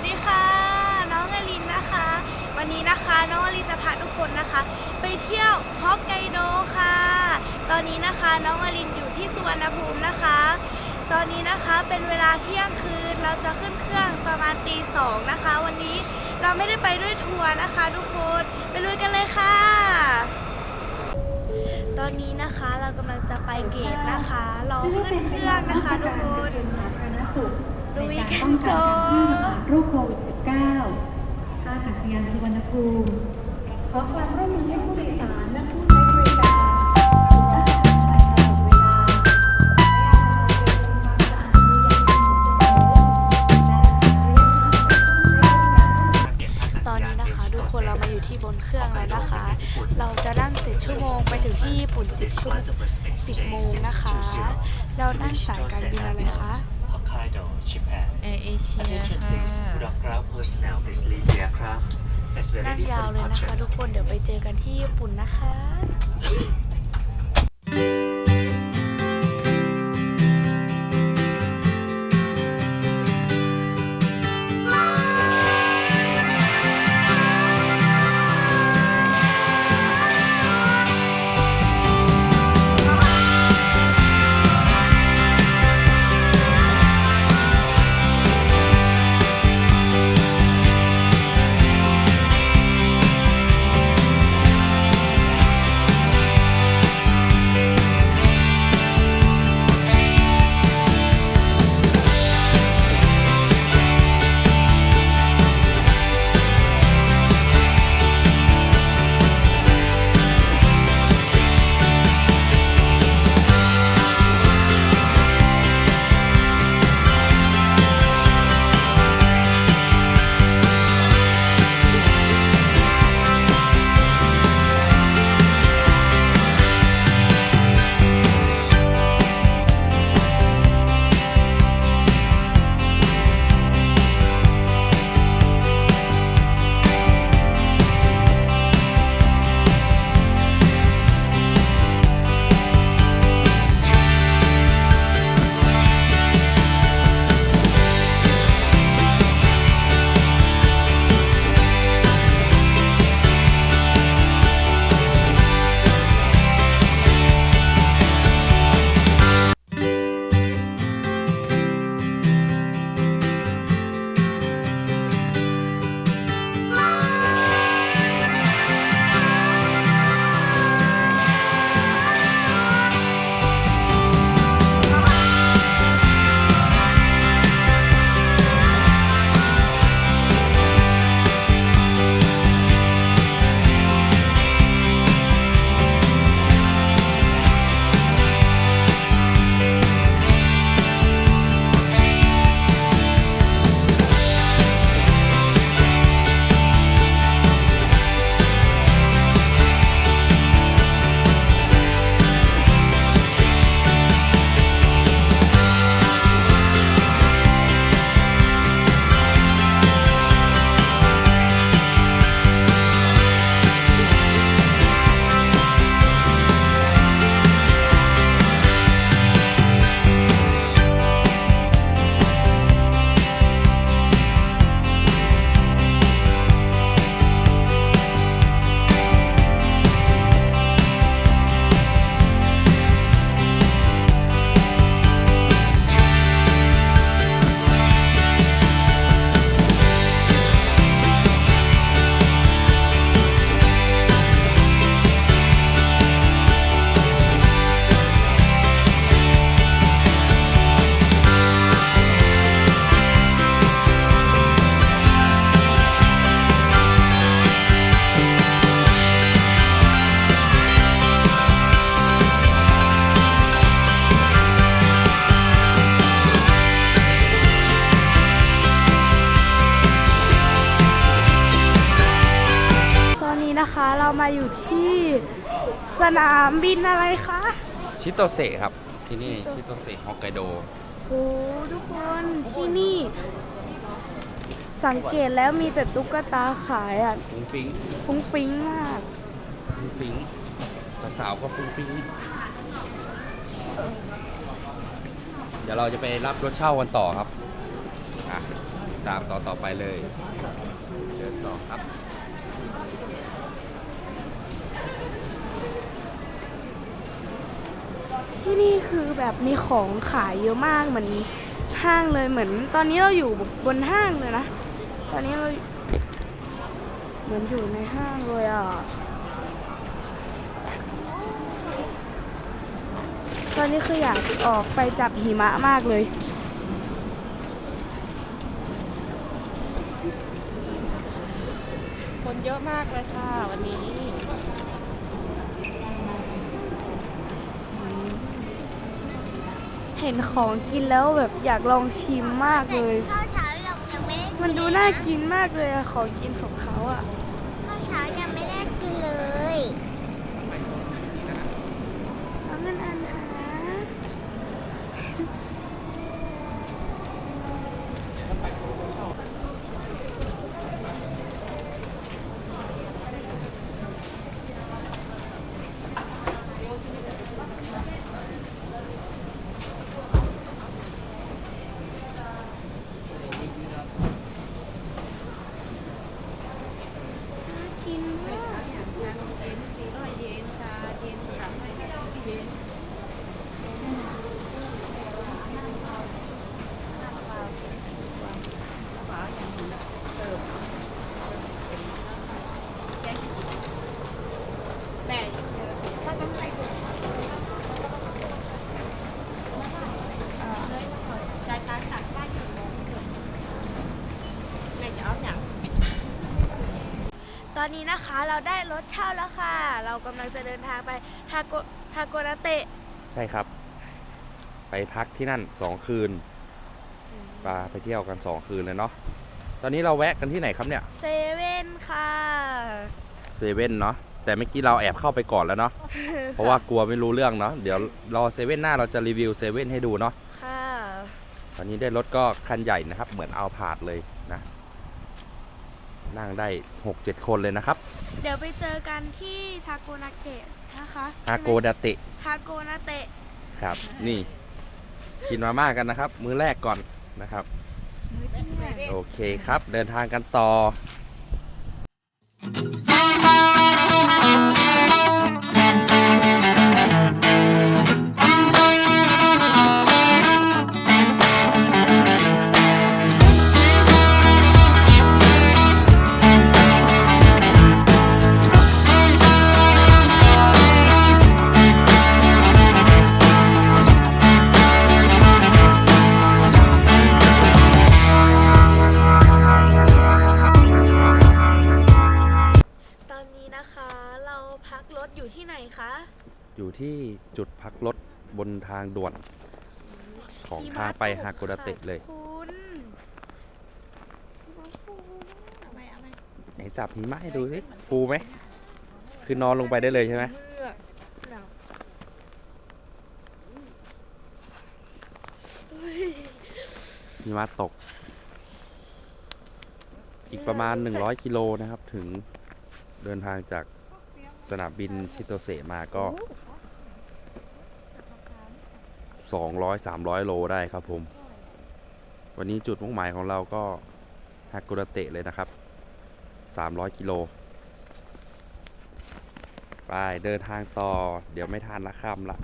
วัสดีค่ะ น้องอลินนะคะ วันนี้นะคะน้องอลินจะพาทุกคนนะคะ ไปเที่ยวฮอกไกโดค่ะ ตอนนี้นะคะน้องอลินอยู่ที่สุวรรณภูมินะคะ ตอนนี้นะคะเป็นเวลาเที่ยงคืนเราจะขึ้นเครื่องประมาณตีสองนะคะ วันนี้เราไม่ได้ไปด้วยทัวร์นะคะทุกคนไปลุยกันเลยค่ะ ตอนนี้นะคะเรากำลังจะไปเกตนะคะ เรอขึ้นเครื่องนะคะทุกคน ลุยกันต่อโรคโควิด -19 ท่าอากาศยานสุวรรณภูมิขอความร่วมมือให้ผู้โดยสารและผู้ใช้บริการด้ากากามัยตอดเวลาและเอาเรือทำความสะอาดตู้เย็นฉุกเฉินและระยะห่างจากผู้ใช้บริการตอนนี้นะคะทุกคนเรามาอยู่ที่บนเครื่องแล้วนะคะ เราจะนั่งเจ็ดชั่วโมงไปถึงที่ญี่ปุ่น 10ชั่วสิบโมงนะคะ เรานั่งสายการบินอะไรคะ Hokkaido, Japan. แอร์เอเชีย Attention ค่ะ please. Would all ground personnel please leave the aircraft as we are นั่ง ready ยาว for เลยนะคะ departure. ทุกคนเดี๋ยวไปเจอกันที่ญี่ปุ่นนะคะ มาอยู่ที่สนามบินอะไรคะ ชิโตเซะครับ ที่นี่ ชิโตเซะฮอกไกโดโอ้ทุกคนที่นี่ สังเกตแล้วมีแต่ตุ๊กตาขายอะฟุ้งฟิ้งฟุ้งฟิ้งมากฟุ้งฟิ้งสาวๆก็ฟุ้งฟิ้งเดี๋ยวเราจะไปรับรถเช่ากันต่อครับอะตามต่อต่อไปเลยเดินต่อครับ ที่นี่คือแบบมีของขายเยอะมากเหมือนห้างเลยเหมือน ตอนนี้เราอยู่บนห้างเลยนะ ตอนนี้เราเหมือนอยู่ในห้างเลยอะ ตอนนี้คืออยากออกไปจับหิมะมากเลยคนเยอะมากเลยค่ะวันนี้ เห็นของกินแล้วแบบอยากลองชิมมากเลย ข้าวเช้าเรายังไม่ได้กิมันดูน่ากินมากเลยอะของกินของเขาอะ ข้าวเช้ายังไม่ได้กินเลย น้องเงินอันหา กินมาก ตอนนี้นะคะเราได้รถเช่าแล้วค่ะ เรากำลังจะเดินทางไปทาโกทาโกนาเตะใช่ครับ ไปพักที่นั่นสองคืนปาไปเที่ยวกันสองคืนเลยเนาะตอนนี้เราแวะกันที่ไหนครับเนี่ยเซเว่นค่ะเซเว่นเนาะแต่เมื่อกี้เราแอบเข้าไปก่อนแล้วเนาะเพราะว่ากลัวไม่รู้เรื่องเนาะเดี๋ยวรอเซเว่นหน้าเราจะรีวิวเซเว่นให้ดูเนาะค่ะตอนนี้ได้รถก็คันใหญ่นะครับ เหมือนเอาผาดเลยนะ นั่งได้ 6-7 คนเลยนะครับ เดี๋ยวไปเจอกันที่ทาโกนาเกะนะคะฮาโกดาเตะทาโกนาเตะครับ นี่กินมาม่ากันนะครับ มื้อแรกก่อนนะครับ โอเคครับ เดินทางกันต่อ เราพักรถอยู่ที่ไหนคะ อยู่ที่จุดพักรถบนทางด่วน ของหิมะทางไปตกฮาโกดาเตะเลยค่ะคุณไหนจับหิมะให้ดูสิฟูไหม คือนอนลงไปได้เลยใช่ไหมเมือกหนาวเฮ้ยหิมะตก อีกประมาณ 100 กิโลนะครับ ถึง เดินทางจากสนามบินชิโตเซมาก็ 200 300 โลได้ครับผม วันนี้จุดมุ่งหมายของเราก็ฮากุระเตะเลยนะครับ 300 กิโล ไปเดินทางต่อ เดี๋ยวไม่ทันละค่ำละ